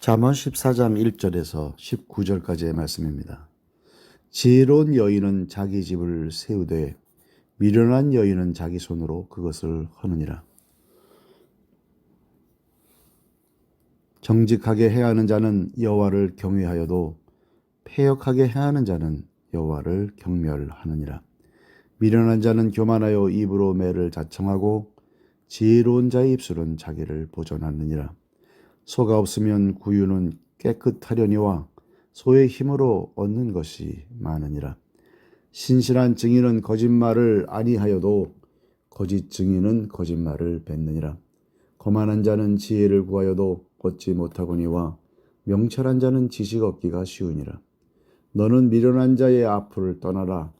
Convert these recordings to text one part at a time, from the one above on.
잠언 14장 1절에서 19절까지의 말씀입니다. 지혜로운 여인은 자기 집을 세우되 미련한 여인은 자기 손으로 그것을 허느니라. 정직하게 행하는 자는 여호와를 경외하여도 패역하게 행하는 자는 여호와를 경멸하느니라. 미련한 자는 교만하여 입으로 매를 자청하고 지혜로운 자의 입술은 자기를 보존하느니라. 소가 없으면 구유는 깨끗하려니와 소의 힘으로 얻는 것이 많으니라. 신실한 증인은 거짓말을 아니하여도 거짓 증인은 거짓말을 뱉느니라. 거만한 자는 지혜를 구하여도 얻지 못하거니와 명철한 자는 지식 얻기가 쉬우니라. 너는 미련한 자의 앞을 떠나라.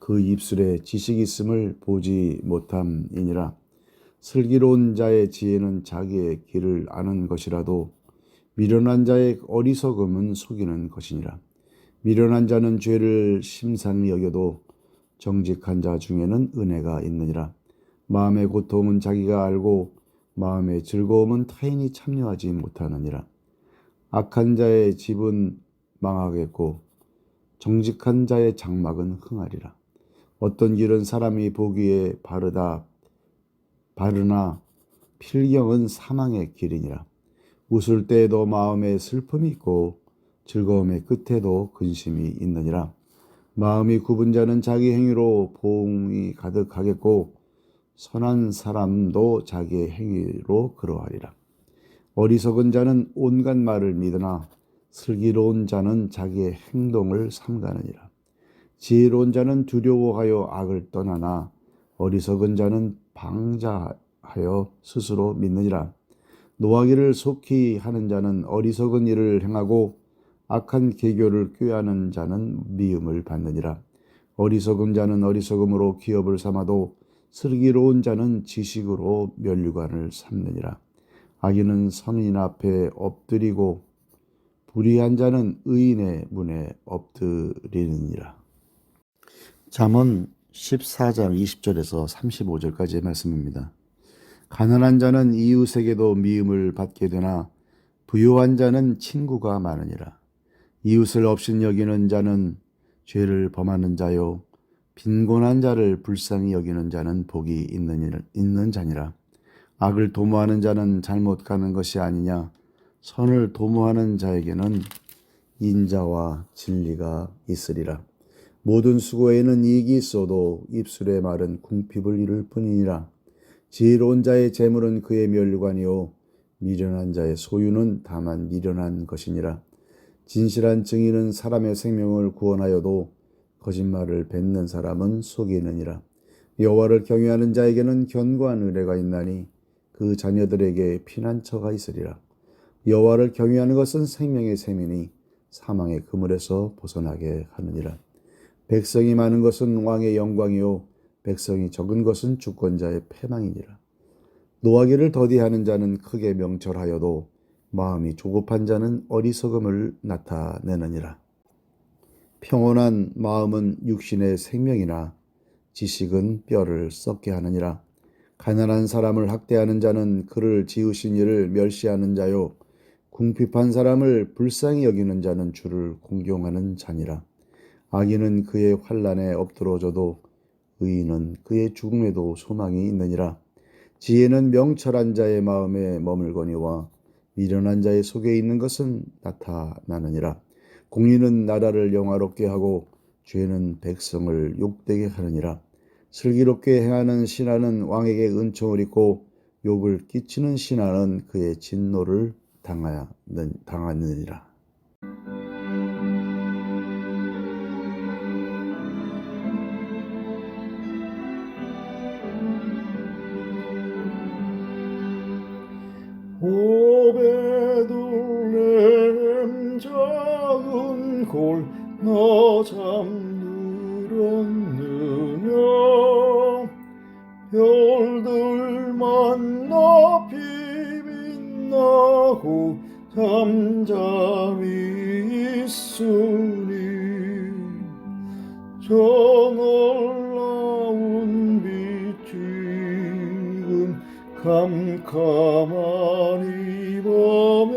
그 입술에 지식 있음을 보지 못함이니라. 슬기로운 자의 지혜는 자기의 길을 아는 것이라도 미련한 자의 어리석음은 속이는 것이니라. 미련한 자는 죄를 심상히 여겨도 정직한 자 중에는 은혜가 있느니라. 마음의 고통은 자기가 알고 마음의 즐거움은 타인이 참여하지 못하느니라. 악한 자의 집은 망하겠고 정직한 자의 장막은 흥하리라. 어떤 길은 사람이 보기에 바르다 바르나 필경은 사망의 길이니라. 웃을 때에도 마음에 슬픔이 있고 즐거움의 끝에도 근심이 있느니라. 마음이 굽은 자는 자기 행위로 보응이 가득하겠고 선한 사람도 자기의 행위로 그러하리라. 어리석은 자는 온갖 말을 믿으나 슬기로운 자는 자기의 행동을 삼가느니라. 지혜로운 자는 두려워하여 악을 떠나나 어리석은 자는 방자하여 스스로 믿느니라. 노하기를 속히 하는 자는 어리석은 일을 행하고 악한 계교를 꾀하는 자는 미움을 받느니라. 어리석은 자는 어리석음으로 기업을 삼아도 슬기로운 자는 지식으로 면류관을 삼느니라. 악인은 선인 앞에 엎드리고 불의한 자는 의인의 문에 엎드리느니라. 잠언 14장 20절에서 35절까지의 말씀입니다. 가난한 자는 이웃에게도 미움을 받게 되나 부유한 자는 친구가 많으니라. 이웃을 없인 여기는 자는 죄를 범하는 자요 빈곤한 자를 불쌍히 여기는 자는 복이 있는, 있는 자니라. 악을 도모하는 자는 잘못 가는 것이 아니냐 선을 도모하는 자에게는 인자와 진리가 있으리라. 모든 수고에는 이익이 있어도 입술의 말은 궁핍을 이룰 뿐이니라. 지혜로운 자의 재물은 그의 멸관이요 미련한 자의 소유는 다만 미련한 것이니라. 진실한 증인은 사람의 생명을 구원하여도 거짓말을 뱉는 사람은 속이느니라. 여호와를 경외하는 자에게는 견고한 은혜가 있나니 그 자녀들에게 피난처가 있으리라. 여호와를 경외하는 것은 생명의 셈이니 사망의 그물에서 벗어나게 하느니라. 백성이 많은 것은 왕의 영광이요 백성이 적은 것은 주권자의 패망이니라. 노하기를 더디하는 자는 크게 명철하여도 마음이 조급한 자는 어리석음을 나타내느니라. 평온한 마음은 육신의 생명이나 지식은 뼈를 썩게 하느니라. 가난한 사람을 학대하는 자는 그를 지으신 이를 멸시하는 자요. 궁핍한 사람을 불쌍히 여기는 자는 주를 공경하는 자니라. 악인은 그의 환란에 엎드러져도 의인은 그의 죽음에도 소망이 있느니라. 지혜는 명철한 자의 마음에 머물거니와 미련한 자의 속에 있는 것은 나타나느니라. 공의는 나라를 영화롭게 하고 죄는 백성을 욕되게 하느니라. 슬기롭게 행하는 신하는 왕에게 은총을 입고 욕을 끼치는 신하는 그의 진노를 당하느니라. 골너 잠들었느냐 별들만 높이 빛나고 잠잠히 있으니 저 놀라운 빛 지금 캄캄한 이 밤에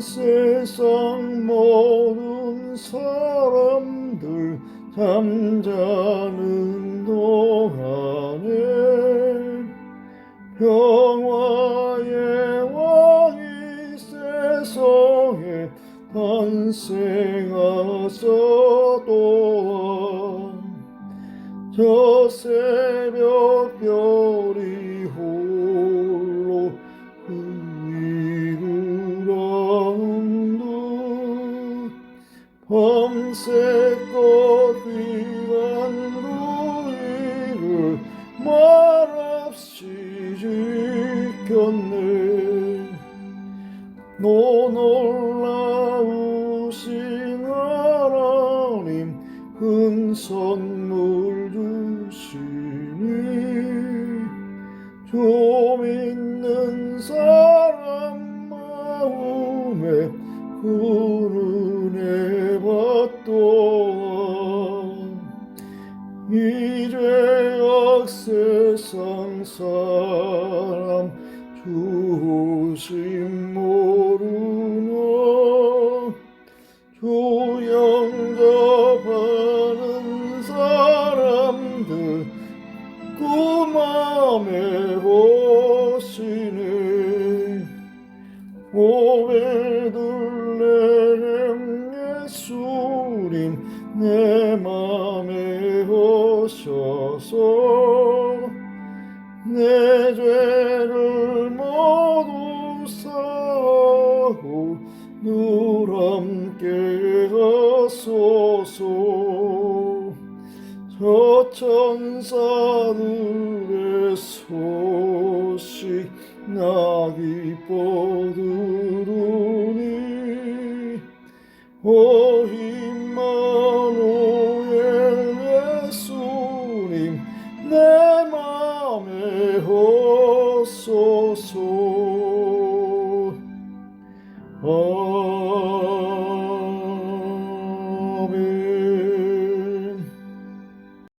세상 모든 사람들 잠자는 동안에 평화의 왕이 세상에 탄생하사 또한 저 새벽 귀한 그 일을 말없이 지켰네 너 놀라우신 하나님 큰 선물 주시니 좀 있는 사람 내 죄를 모두 늘 함께 하소서. 저 천사들의 소식 나 기뻐 들으니 오 임마누엘 예수님 내맘 me ho so so. Oh.